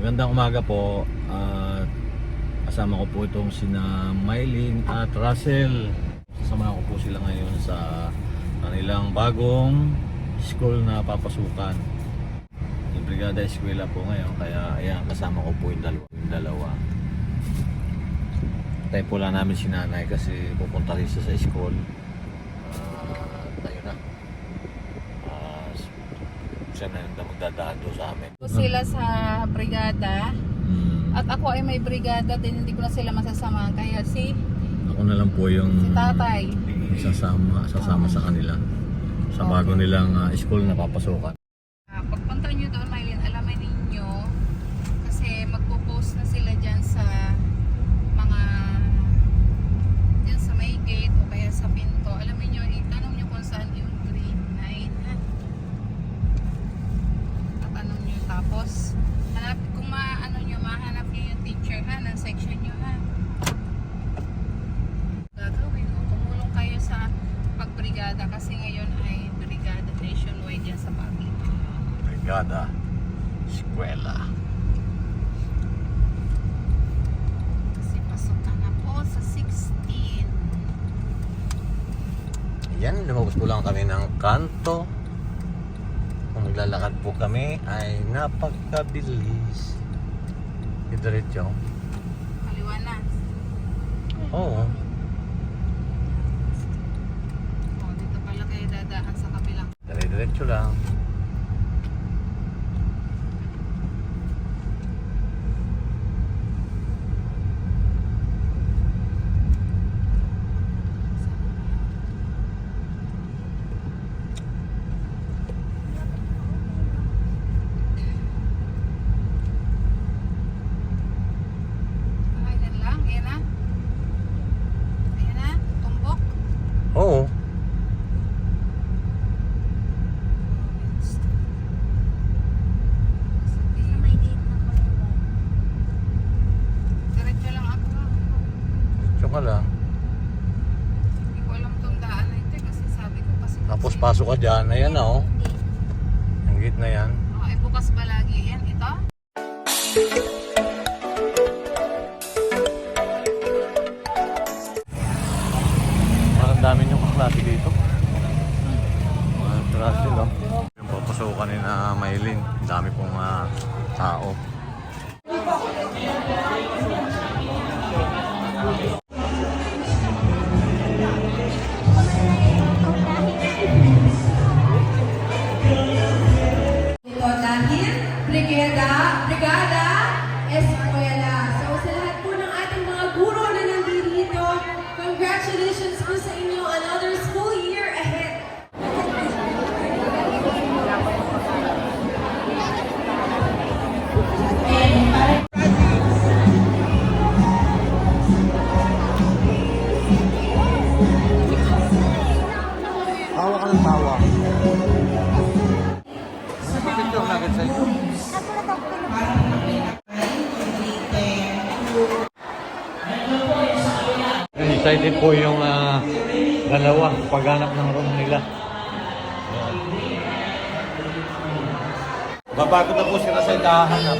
Magandang umaga po. At kasama ko po itong sina Mylene at Russell. Kasama ko po sila ngayon sa kanilang bagong school na papasukan. Yung Brigada Eskwela po ngayon. Kaya ayan, kasama ko po yung dalawa. Yung dalawa. Tayo po lang namin si nanay kasi pupunta rin sa school. Ah, tayo na. Ah, siya na yung magdadaan doon sa amin. Sila sa brigada Hmm. at ako ay may brigada din hindi ko na sila masasama kaya si Ako na lang po yung si tatay sasama, sasama sa kanila sa bago nilang ah, school na papasukan. Ah, pagpunta nyo doon Mylene alamin ninyo kasi magpo-post na sila dyan sa mga dyan sa may gate o kaya sa pinto alamin nyo itanong nyo kung saan yung grade 9 ha? tatanong nyo tapos hanap kung maano nyo mahanap nyo yung teacher ha ng section nyo ha gagawin o tumulong kayo sa pagbrigada kasi ngayon ay brigada nationwide yan sa Baguio Brigada Eskwela. kasi pasok ka na po sa 16 Yan, lumabas po lang kami ng kanto. Kung maglalakad po kami ay napakabilis. Diretso. kaliwa na Oo. o dito pala kayo dadaan sa kabilang Dire-diretso lang. ay yan lang yan na ayan na tumbok Oo. may date na po diretso lang ako Diretso ka lang. hindi ko alam tong daan na ito eh, kasi sabi ko kasi Tapos pasok ka dyan. Ayan na oh. Ang gate na yan. oh, ay bukas ba lagi yan ito Parang dami niyong kaklase dito. Mga klase, no? Yung papasukan ni na Maylin. Dami pong ah, tao. Ng room nila. Babagod na po sila sa ikahanap.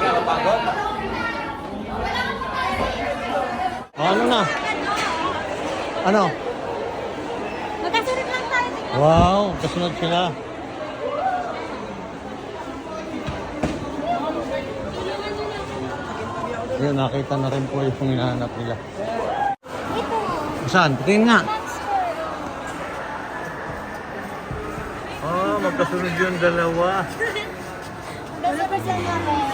Kaya babagod? Oh, ano na? Ano? Magkasunod lang tayo. Wow, kasunod sila. Yun, nakita na rin po yung hinahanap nila. Ito. Saan? Tingin nga. Magkasunod yung dalawa. Dalawa pa siya namin.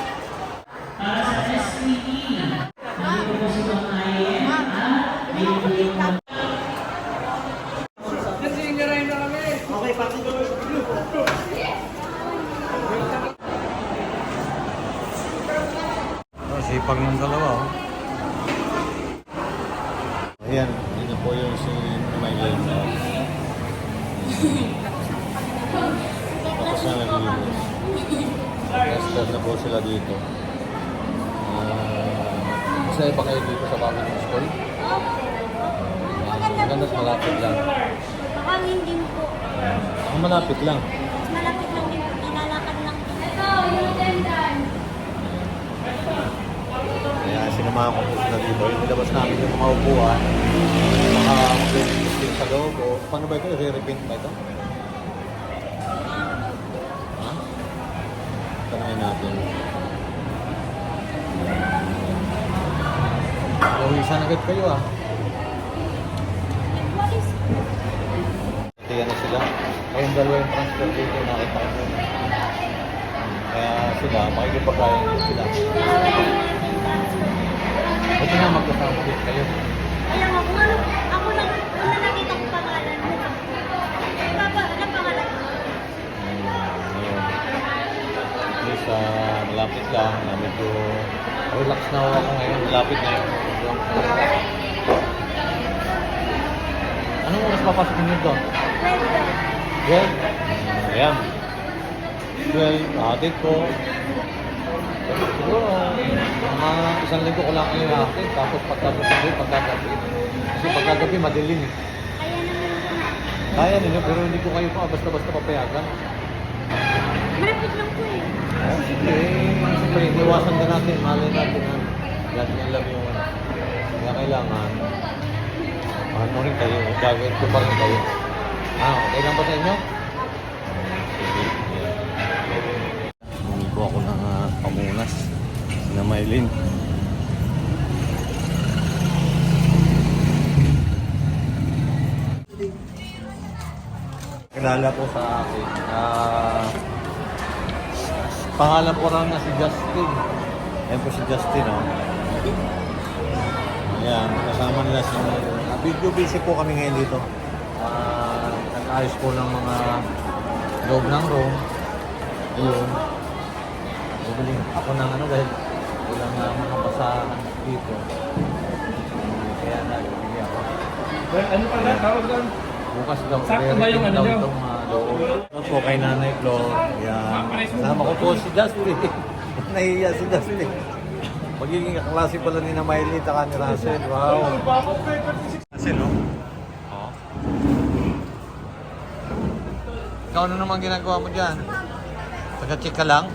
Oh, sipag ng dalawa, oh. Ayan, yun na po yung si Maylene. Na naglinis. Tester na po sila dito. Uh, masaya ba kayo dito sa bagong school? Maganda Maganda malapit lang. Hangin din po. Ang malapit lang. Malapit lang din po. Nilalakad lang. Ito, yung Sasamahan ko po sila dito. Ilabas namin yung mga upuan. Mga mag-repaint sa loob. O, paano ba ito? Re-repaint ba ito? Natin. Lawisan agad kayo ah. Kaya na sila. Kayong dalawa yung transfer dito nakita ko. Kaya sila, makikipagkain din sila. Buti nga magkasama din kayo. Alam mo, kung ano, ako lang, una nakita ko pangalan mo. Papa, ano pangalan mo? Ayun, ayun. At least, ah, malapit lang. Na medyo relax na ako ngayon. Malapit na yun. Anong oras papasok niyo doon? Well, 12? Ayan. 12, atid ko. Siguro, mga isang linggo ko lang kayo atid. Tapos pagkagabi, pagkagabi. Kasi pagkagabi, madilim eh. kaya naman ako na. Kaya ninyo, pero hindi ko kayo pa basta-basta papayagan. Malapit lang po eh. Oh, sige. Siyempre, natin. Malay yung ano. Kailangan, ano rin kayo, gagawin ko pa. Ah, okay lang sa inyo? Sige. Hindi po ako uh, pamunas na Maylin. Kilala po sa akin. Ah, pangalan ko lang na si Justin. Ayan po si Justin, oh. Ayan, kasama nila si uh, Video busy po kami ngayon dito. Ah, nag-ayos po ng mga loob ng room. Ayun. Bumili ako ng ano dahil walang uh, mga basahan dito. Kaya nagbibigay ako. Ano pala? Tawag doon? Bukas daw. Sakto ba yung ano daw itong, uh. Ito po kay Nanay Flo. Yan. Sama ko po si Justin. Nahiya si Justin. Magiging kaklase pala ni na Miley at ni Russell. Wow. Russell, no? Oo. Ikaw ano naman ginagawa mo dyan? Taga-check ka lang?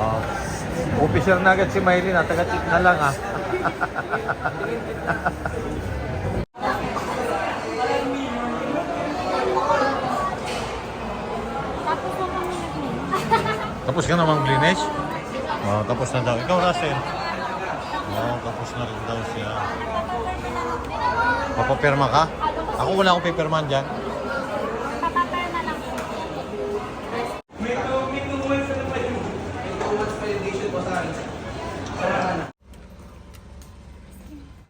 Oh. Officer na agad si Miley na, taga-check na lang ah. Tapos na ka naman blinis? Oo, tapos na daw. Ikaw, Russell? Oo, tapos na rin daw siya. Papapirma ka? Ako wala akong pipirman dyan. Papaperma lang po.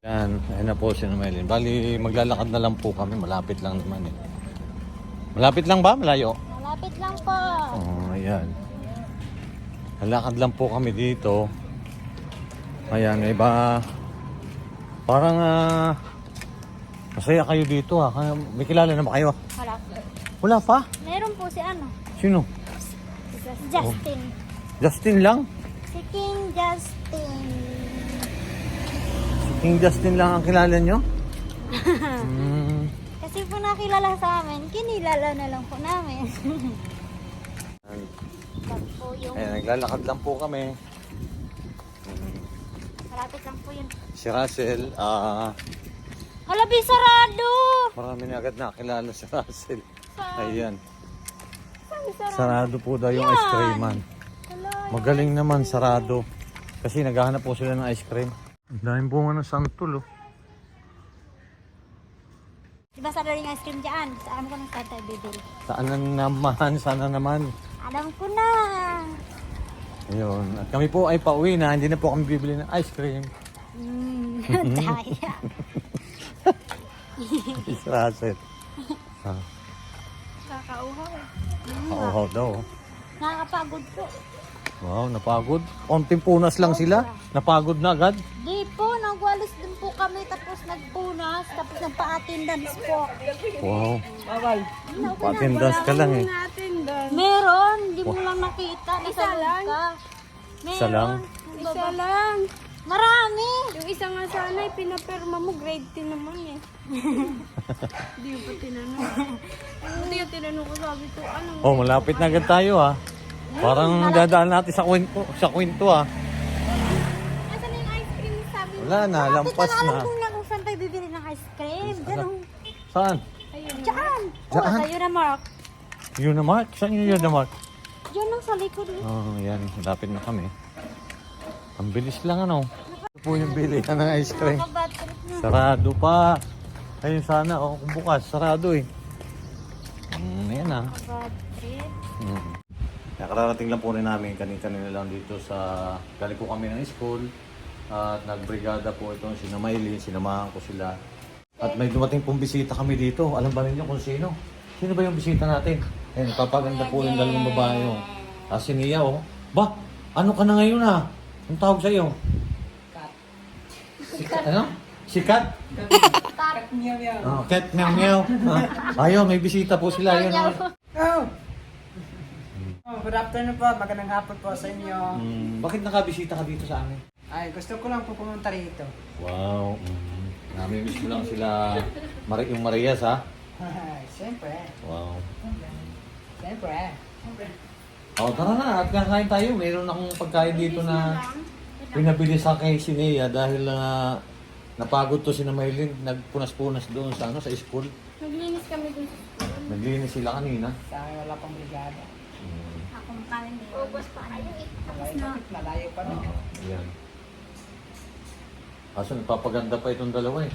Yan, ayun na po si Nomelin. Bali, maglalakad na lang po kami. Malapit lang naman eh. Malapit lang ba? Malayo? Malapit lang po. Oo, oh, ayan. Lalakad lang po kami dito. Ayan, iba. Parang ah, masaya kayo dito ha. Kaya- May kilala na ba kayo? Wala. Wala pa? Meron po si ano? Sino? Si Justin. Justin lang? Si King Justin. King Justin lang ang kilala nyo? Hmm. Kasi po nakilala sa amin, kinilala na lang po namin. Po yung Ayan, naglalakad lang po kami. malapit lang po yun. Si Russell, ah, Halabi, sarado! marami na agad nakilala si Russell. Ayan, Sabi sarado. sarado po daw yung Yan. ice cream man. Hala, Magaling naman, sarado. Kasi naghahanap po sila ng ice cream. Ang daming bunga ng santol, oh. Di ba sarado yung ice cream dyan? Sa alam ko nang saan tayo bibili. Saan na naman, sana naman. Alam ko na! Ayun. At kami po ay pauwi na, hindi na po kami bibili ng ice cream. Mm, daya. Si Russell. Ah, Kakauhaw. kauhaw daw. oh. Nakakapagod po. Wow, napagod. Konting punas lang sila. Napagod na agad. Di po, nagwalis din po kami tapos nagpunas, tapos nagpa-attendance po. Wow. Patindas ka lang eh. Meron, hindi mo lang nakita. Isa lang? Ka. Meron. Isa lang? Isa lang. Marami. Yung isa nga sana, eh, pinaperma mo, grade 10 naman eh. Hindi mo pa tinanong. Hindi yung tinanong ko, sabi ko, ano? Oh, malapit na agad tayo ah. Parang dadaan natin sa kwento, sa kwento ah. Nasaan na yung ice cream sabi mo? Wala na, Ate, lampas tsaka na. Alam ko na kung saan tayo bibili ng ice cream. Diyan oh. Saan? Diyan. Diyan? Oh, sa'yo na, Mark. Yun na Mark? Saan yun yun na Mark? Diyan lang sa likod. eh. Oh, yan. Lapit na kami. Ang bilis lang ano. Ito po yung bilihan ng ice cream. Nakabad trip na. Sarado pa. Ayun sana, oh, kung bukas, sarado eh. Mm, yan ah. Nakabad trip. Mm. Nakararating lang po rin namin kanina-kanina lang dito sa galing po kami ng school at nagbrigada po itong si Maylin, sinamahan ko sila. At may dumating pong bisita kami dito. Alam ba ninyo kung sino? Sino ba yung bisita natin? Ayun, papaganda po yung dalawang babae yung ah, si Nia oh. Ba, ano ka na ngayon ah? Ang tawag sa'yo? Kat. Si Kat, ano? Si Kat? Kat Meow Meow. Oh, Kat Meow Meow. Ah, ayun, may bisita po sila. Ayun, oh. Oh. Good afternoon po. Magandang hapon po sa inyo. Mm, bakit nakabisita ka dito sa amin? Ay, gusto ko lang po pumunta rito. Wow. Mm. Namimiss mo lang sila Mari yung Marias ha? Ay, Siyempre. Wow. Siyempre. Oh, tara na at kakain tayo. Meron akong pagkain dito na pinabili sa kay si Nea dahil na napagod to si na Maylin. Nagpunas-punas doon sa ano sa school. Naglinis kami dun. Naglinis sila kanina. Sa akin wala pang brigada. Kanin eh. Ubus pa kayo eh. Malayo, bakit malayo pa rin. Oo, yan. Kaso nagpapaganda pa itong dalawa eh.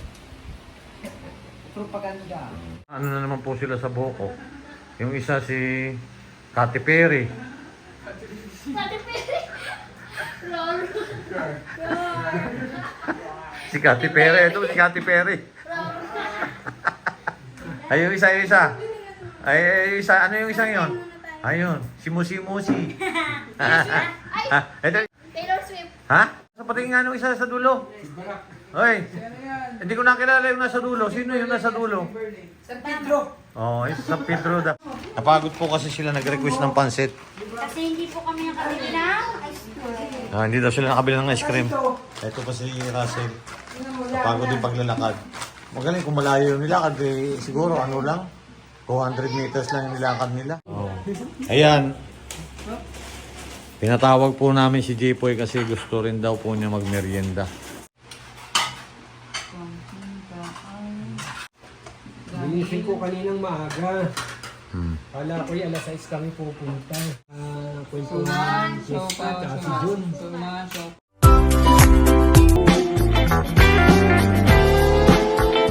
Propaganda. Ano na naman po sila sa buhok ko? Yung isa si Katy Perry. si Katy Perry. Ito si Katy Perry. Ay, yung isa, yung isa. Ay, ay, yung isa. Ano yung isang yon? Ayun, si Musi Musi. Ah, Ito. Taylor Swift. Ha? Sa pati nga nung isa sa dulo. Hoy, hindi ko nakilala yung nasa dulo. Sino yung nasa dulo? San Pedro. Oh, isa sa Pedro da. Napagod po kasi sila nag-request ng pansit. Kasi hindi po kami nakabili ng ice cream. Ah, hindi daw sila nakabili ng ice cream. Ito pa si Russell. Napagod yung paglalakad. Magaling kung malayo yung nilakad, eh, siguro ano lang, 200 meters lang yung nilakad nila. Oh. Ayan. Pinatawag po namin si Jipoy kasi gusto rin daw po niya magmerienda. Ginising ko kaninang maaga. Hmm. Kala ko yung alas 6 kami pupunta. Ah, kwentuhan, fiesta, tsaka si Jun.